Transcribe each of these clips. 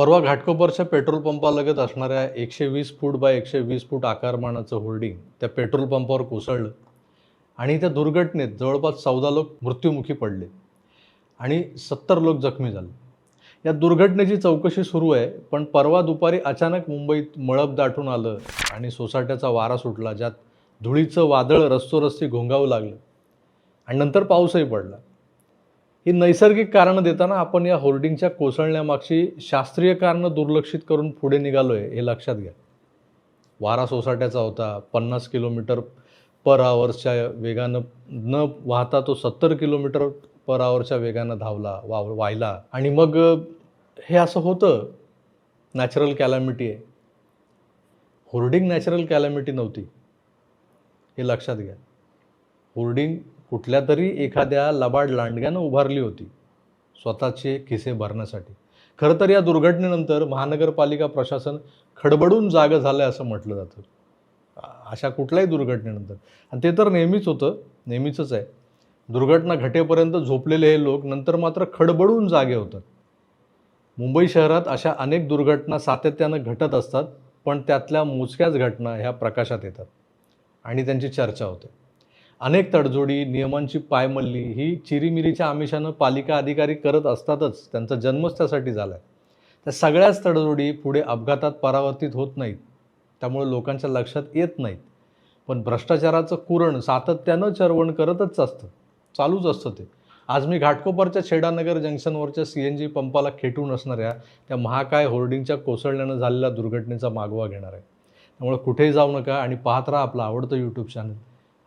परवा घाटकोपरच्या पेट्रोल पंपालगत असणाऱ्या एकशे वीस फूट बाय एकशे वीस फूट आकारमानाचं होर्डिंग त्या पेट्रोल पंपावर कोसळलं आणि त्या दुर्घटनेत जवळपास चौदा लोक मृत्युमुखी पडले आणि सत्तर लोक जखमी झाले. या दुर्घटनेची चौकशी सुरू आहे पण परवा दुपारी अचानक मुंबईत मळब दाटून आलं आणि सोसाट्याचा वारा सुटला ज्यात धुळीचं वादळ रस्तोरस्ती घोंगावू लागलं आणि नंतर पाऊसही पडला. ही नैसर्गिक कारणं देताना आपण या होर्डिंगच्या कोसळण्यामागची शास्त्रीय कारणं दुर्लक्षित करून पुढे निघालो आहे हे लक्षात घ्या. वारा सोसाट्याचा होता पन्नास किलोमीटर पर आवर्सच्या वेगानं न वाहता तो सत्तर किलोमीटर पर आवरच्या वेगानं धावला वा वाहिला आणि मग हे असं होतं नॅचरल कॅलॅमिटी आहे. होर्डिंग नॅचरल कॅलॅमिटी नव्हती हे लक्षात घ्या. होर्डिंग कुठल्या तरी एखाद्या लबाड लांडग्यानं उभारली होती स्वतःचे खिसे भरण्यासाठी. खरं तर या दुर्घटनेनंतर महानगरपालिका प्रशासन खडबडून जागं झालं असं म्हटलं जातं. अशा कुठल्याही दुर्घटनेनंतर. आणि ते तर नेहमीच होतं नेहमीचंच आहे. दुर्घटना घटेपर्यंत झोपलेले हे लोक नंतर मात्र खडबडून जागे होतात. मुंबई शहरात अशा अनेक दुर्घटना सातत्यानं घटत असतात पण त्यातल्या मोजक्याच घटना ह्या प्रकाशात येतात. आणि त्यांची चर्चा होते. अनेक तडजोडी नियमांची पायमल्ली ही चिरीमिरीच्या आमिषानं पालिका अधिकारी करत असतातच त्यांचा जन्मच त्यासाठी झाला आहे त्या सगळ्याच तडजोडी पुढे अपघातात परावर्तित होत नाहीत. त्यामुळे लोकांच्या लक्षात येत नाहीत. पण भ्रष्टाचाराचं कुरण सातत्यानं चरवण करतच असतं. चालूच असतं ते. आज मी घाटकोपरच्या छेडानगर जंक्शनवरच्या सी एन जी पंपाला खेटून असणाऱ्या त्या महाकाय होर्डिंगच्या कोसळल्यानं झालेल्या दुर्घटनेचा मागोवा घेणार आहे. त्यामुळे कुठेही जाऊ नका आणि पाहत राहा आपलं आवडतं यूट्यूब चॅनल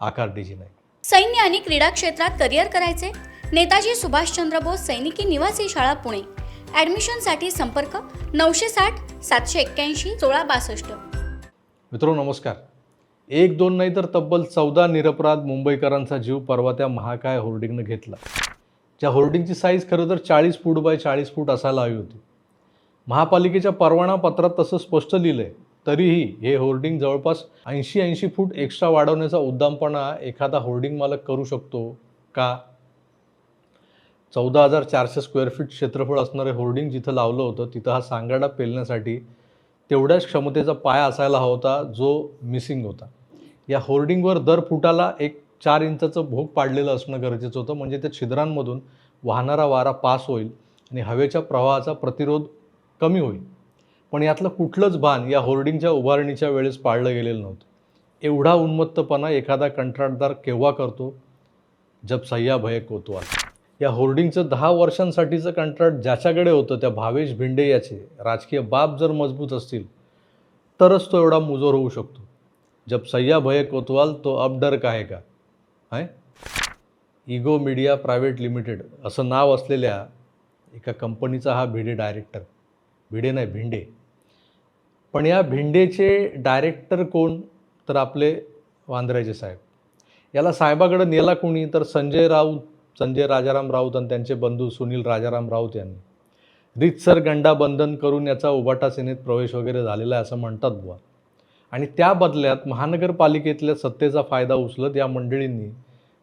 आकार डीजी नाही सैन्य आणि क्रीडा क्षेत्रात करिअर करायचे. नेताजी सुभाषचंद्र बोस सैनिकी निवासी शाळा पुणे. ॲडमिशनसाठी संपर्क नऊशे साठ सातशे एक्क्याऐंशी सोळा बासष्ट. मित्रो नमस्कार. एक दोन नाही तर तब्बल चौदा निरपराध मुंबईकरांचा जीव परवा त्या महाकाय होर्डिंगनं घेतला. ज्या होर्डिंगची साईज खरं तर चाळीस फूट बाय चाळीस फूट असायला हवी होती. महापालिकेच्या परवाना पत्रात तसं स्पष्ट लिहिलं आहे तरीही हे होर्डिंग जवळपास ऐंशी ऐंशी फूट एक्स्ट्रा वाढवण्याचा उद्दामपणा एखादा होर्डिंग मालक करू शकतो का? चौदा हजार चारशे स्क्वेअर फीट क्षेत्रफळ असणारे होर्डिंग जिथं लावलं होतं तिथं हा सांगाडा पेलण्यासाठी तेवढ्याच क्षमतेचा पाय असायला हवा होता जो मिसिंग होता. या होर्डिंगवर दर फुटाला एक चार इंचाचं भोग पाडलेलं असणं गरजेचं होतं म्हणजे त्या छिद्रांमधून वाहणारा वारा पास होईल आणि हवेच्या प्रवाहाचा प्रतिरोध कमी होईल. पण यातलं कुठलंच भान या होर्डिंगच्या उभारणीच्या वेळेस पाळलं गेलेलं नव्हतं. एवढा उन्मत्तपणा एखादा कंत्राटदार केव्हा करतो? जब सह्या भय कोतवाल. या होर्डिंगचं दहा वर्षांसाठीचं कंत्राट ज्याच्याकडे होतं त्या भावेश भिंडे याचे राजकीय बाब जर मजबूत असतील तरच तो एवढा मुजोर होऊ शकतो. जब सह्या भय कोतवाल तो अब डर काहे का? आहे इगो मीडिया प्रायव्हेट लिमिटेड असं नाव असलेल्या एका कंपनीचा हा भिडे डायरेक्टर. भिडे नाही भिंडे. पण या भिंडेचे डायरेक्टर कोण? तर आपले वांद्र्याचे साहेब. याला साहेबाकडे नेला कोणी? तर संजय राऊत संजय राजाराम राऊत आणि त्यांचे बंधू सुनील राजाराम राऊत यांनी. रीतसर गंडाबंधन करून याचा उबाटा सेनेत प्रवेश वगैरे झालेला आहे असं म्हणतात बुवा. आणि त्या बदल्यात महानगरपालिकेतल्या सत्तेचा फायदा उचलत या मंडळींनी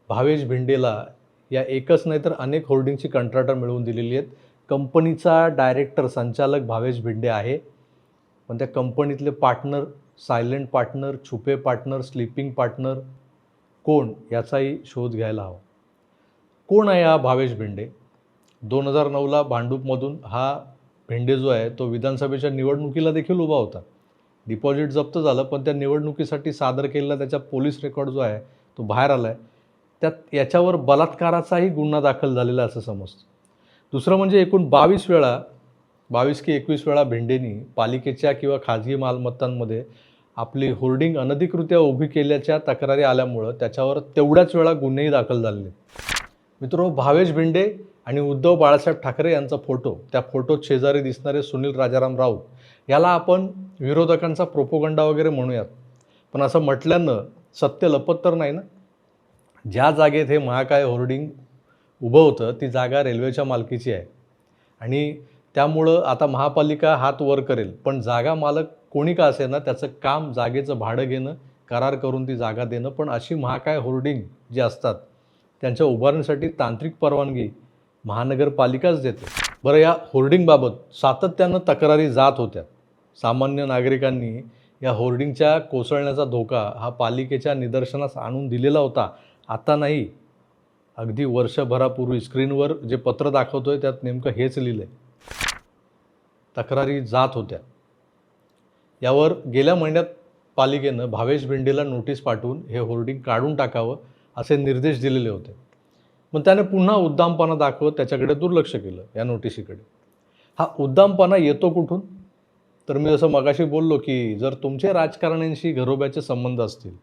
भावेश भिंडेला या एकच नाही तर अनेक होर्डिंगची कंत्राटं मिळवून दिलेली आहेत. कंपनीचा डायरेक्टर संचालक भावेश भिंडे आहे. पण त्या कंपनीतले पार्टनर सायलेंट पार्टनर छुपे पार्टनर स्लीपिंग पार्टनर कोण याचाही शोध घ्यायला हवा. कोण आहे हा भावेश भिंडे? दोन हजार नऊला भांडूपमधून हा भिंडे जो आहे तो विधानसभेच्या निवडणुकीला देखील उभा होता. डिपॉझिट जप्त झालं पण त्या निवडणुकीसाठी सादर केलेला त्याचा पोलीस रेकॉर्ड जो आहे तो बाहेर आला आहे त्यात याच्यावर बलात्काराचाही गुन्हा दाखल झालेला असं समजतं. दुसरं म्हणजे एकूण बावीस वेळा बावीस की एकवीस वेळा भिंडेनी पालिकेच्या किंवा खाजगी मालमत्तांमध्ये आपली होर्डिंग अनधिकृत्या उभी केल्याच्या तक्रारी आल्यामुळं त्याच्यावर तेवढ्याच वेळा गुन्हेही दाखल झालेले मित्रो भावेश भिंडे आणि उद्धव बाळासाहेब ठाकरे यांचा फोटो त्या फोटोत शेजारी दिसणारे सुनील राजाराम राऊत याला आपण विरोधकांचा प्रोपोगंडा वगैरे म्हणूयात. पण असं म्हटल्यानं सत्य लपत तर नाही ना? ज्या जागेत हे महाकाय होर्डिंग उभं होतं ती जागा रेल्वेच्या मालकीची आहे. आणि त्यामुळं आता महापालिका हात वर करेल. पण जागा मालक कोणी का असे ना त्याचं काम जागेचं भाडं घेणं करार करून ती जागा देणं पण अशी महाकाय होर्डिंग जी असतात त्यांच्या उभारणीसाठी तांत्रिक परवानगी महानगरपालिकाच देते. बरं या होर्डिंगबाबत सातत्यानं तक्रारी जात होत्या. सामान्य नागरिकांनी या होर्डिंगच्या कोसळण्याचा धोका हा पालिकेच्या निदर्शनास आणून दिलेला होता. आता नाही. अगदी वर्षभरापूर्वी स्क्रीनवर जे पत्र दाखवतो आहे त्यात नेमकं हेच लिहिलं आहे तक्रारी जात होत्या. यावर गेल्या महिन्यात पालिकेनं भावेश भेंडेला नोटीस पाठवून हे होर्डिंग काढून टाकावं असे निर्देश दिलेले होते. मग त्याने पुन्हा उद्दामपणा दाखवत त्याच्याकडे दुर्लक्ष केलं या नोटिशीकडे. हा उद्दामपणा येतो कुठून? तर मी जसं मगाशी बोललो की जर तुमचे राजकारण्यांशी घरोब्याचे संबंध असतील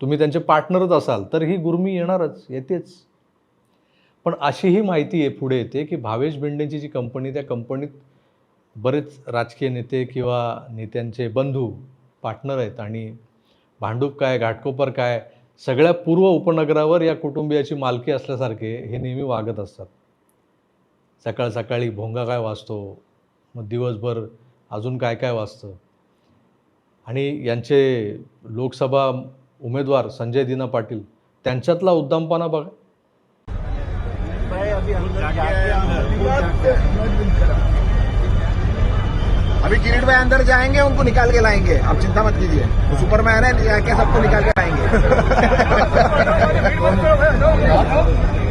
तुम्ही त्यांचे पार्टनरच असाल तर ही गुरमी येणारच येतेच. पण अशीही माहिती आहे पुढे येते की भावेश भेंडेंची जी कंपनी त्या कंपनीत बरेच राजकीय नेते किंवा नेत्यांचे बंधू पार्टनर आहेत आणि भांडूप काय घाटकोपर काय सगळ्या पूर्व उपनगरावर या कुटुंबियाची मालकी असल्यासारखे हे नेहमी वागत असतात. सकाळ सकाळी भोंगा काय वाजतो मग दिवसभर अजून काय काय वाजतं? आणि यांचे लोकसभा उमेदवार संजय दिना पाटील त्यांच्यातला उद्दामपणा बघा. अभी किरीट भाई अंदर जाएंगे उनको निकाल के लाएंगे. आप चिंता मत कीजिए. वो सुपरमैन है जाके सबको निकाल के लाएंगे?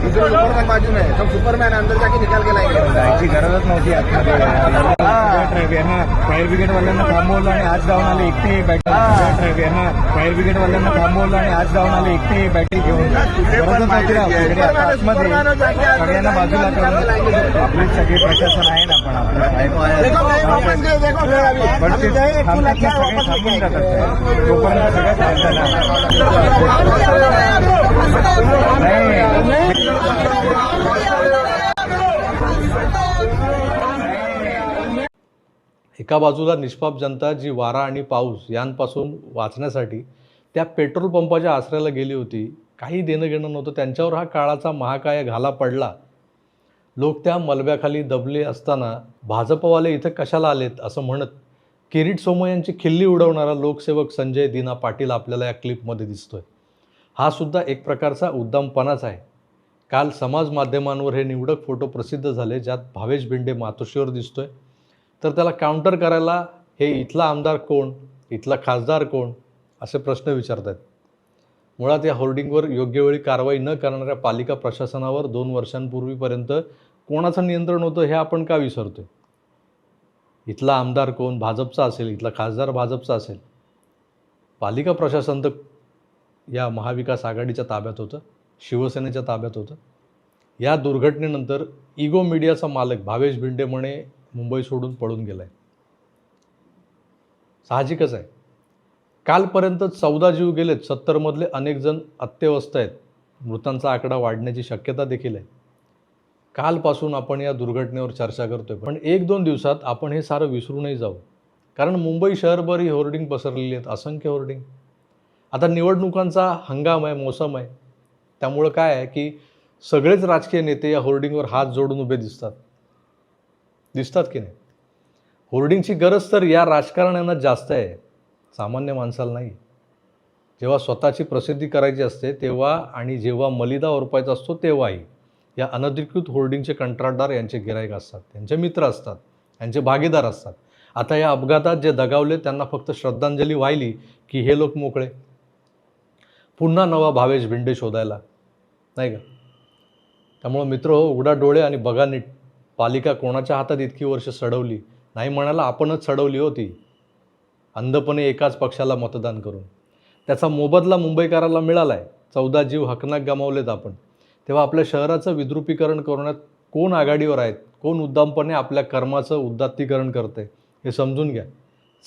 दूसरे सुपरमैन बाजू में सब सुपरमैन है, अंदर जाके निकाल के लाएंगे. जायची गरजच नव्हती यांना फायर ब्रिगेड वाल्यांना थांबवलं आणि आज जाऊन आले एकटे. बॅटरी यांना फायर ब्रिगेड वाल्यांना थांबवलं आणि आज जाऊन आले एकटे. बॅटरी सगळ्यांना बाजूला करून आपले सगळे प्रशासन आहे ना पण ते थांबतात ना, सगळे थांबून जातात. तोपर्यंत. नाही एका बाजूला निष्पाप जनता जी वारा आणि पाऊस यांपासून वाचण्यासाठी त्या पेट्रोल पंपाच्या आसऱ्याला गेली होती काही देणं घेणं नव्हतं. त्यांच्यावर हा काळाचा महाकाय घाला पडला. लोक त्या मलब्याखाली दबले असताना भाजपवाले इथं कशाला आलेत असं म्हणत किरीट सोमय यांची खिल्ली उडवणारा लोकसेवक संजय दिना पाटील आपल्याला या क्लिपमध्ये दिसतोय. हा सुद्धा एक प्रकारचा उद्दामपणाच आहे. काल समाज माध्यमांवर हे निवडक फोटो प्रसिद्ध झाले ज्यात भावेश भिंडे मातोश्रीवर दिसतोय. तर त्याला काउंटर करायला हे इथला आमदार कोण? इथला खासदार कोण? असे प्रश्न विचारत आहेत मुळात या होर्डिंगवर योग्य वेळी कारवाई न करणाऱ्या पालिका प्रशासनावर दोन वर्षांपूर्वीपर्यंत कोणाचं नियंत्रण होतं हे आपण का विसरतोय? इथला आमदार कोण? भाजपचा असेल इथला खासदार भाजपचा असेल. पालिका प्रशासन तर या महाविकास आघाडीच्या ताब्यात होतं शिवसेनेच्या ताब्यात होतं. या दुर्घटनेनंतर इगो मीडियाचा मालक भावेश भिंडे म्हणे मुंबई सोडून पळून गेला आहे साहजिकच आहे. कालपर्यंत चौदा जीव गेलेत. सत्तरमधले अनेक जण अत्यवस्थ आहेत. मृतांचा आकडा वाढण्याची शक्यता देखील आहे. कालपासून आपण या दुर्घटनेवर चर्चा करतोय. पण एक दोन दिवसात आपण हे सारं विसरूनही जाऊ. कारण मुंबई शहरभर ही होर्डिंग पसरलेली आहेत. असंख्य होर्डिंग. आता निवडणुकांचा हंगाम आहे मोसम आहे. त्यामुळं काय आहे की सगळेच राजकीय नेते या होर्डिंगवर हात जोडून उभे दिसतात. दिसतात की नाही? होर्डिंगची गरज तर या राजकारण्यांना जास्त आहे. सामान्य माणसाला नाही. जेव्हा स्वतःची प्रसिद्धी करायची असते तेव्हा आणि जेव्हा मलिदा ओरपायचा असतो तेव्हाही. या अनधिकृत होर्डिंगचे कंत्राटदार यांचे गिरायक असतात. त्यांचे मित्र असतात. यांचे भागीदार असतात. आता या अपघातात जे दगावले त्यांना फक्त श्रद्धांजली वाहिली की हे लोक मोकळे. पुन्हा नवा भावेश भिंडे शोधायला. नाही का? त्यामुळं मित्र हो उघडा डोळे आणि बघा नीट. पालिका कोणाच्या हातात इतकी वर्ष सडवली? नाही म्हणाला आपणच सडवली होती. अंधपणे एकाच पक्षाला मतदान करून. त्याचा मोबदला मुंबईकराला मिळाला आहे चौदा जीव हकनाक गमावलेत आपण. तेव्हा आपल्या शहराचं विद्रुपीकरण करण्यात कोण आघाडीवर आहेत? कोण उद्दामपणे आपल्या कर्माचं उद्दात्तीकरण करते हे समजून घ्या.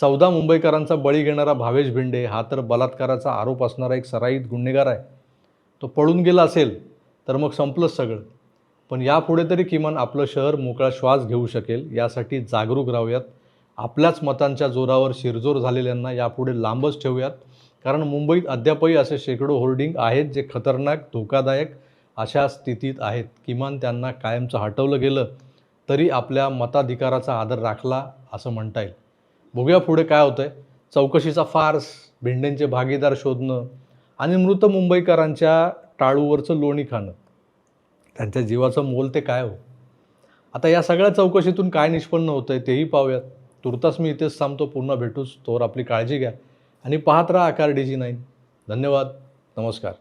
चौदा मुंबईकरांचा बळी घेणारा भावेश भिंडे हा तर बलात्काराचा आरोप असणारा एक सराईत गुन्हेगार आहे. तो पळून गेला असेल तर मग संपलंच सगळं. पण यापुढे तरी किमान आपलं शहर मोकळा श्वास घेऊ शकेल यासाठी जागरूक राहूयात. आपल्याच मतांच्या जोरावर शिरजोर झालेल्यांना यापुढे लांबच ठेवूयात. कारण मुंबईत अद्यापही असे शेकडो होर्डिंग आहेत जे खतरनाक धोकादायक अशा स्थितीत आहेत. किमान त्यांना कायमचं हटवलं गेलं तरी आपल्या मताधिकाराचा आदर राखला असं म्हणता येईल. बघूया पुढे काय होतं आहे चौकशीचा फार्स भिंडेंचे भागीदार शोधणं आणि मृत मुंबईकरांच्या टाळूवरचं लोणी खाणं. त्यांच्या जीवाचं मोल ते काय हो? आता या सगळ्या चौकशीतून काय निष्पन्न होतं आहे तेही पाहूयात. तुर्तास मी इथेच थांबतो पुन्हा भेटूच तोवर आपली काळजी घ्या. आणि पाहत राहा आकार डी जी नाईन. धन्यवाद. नमस्कार.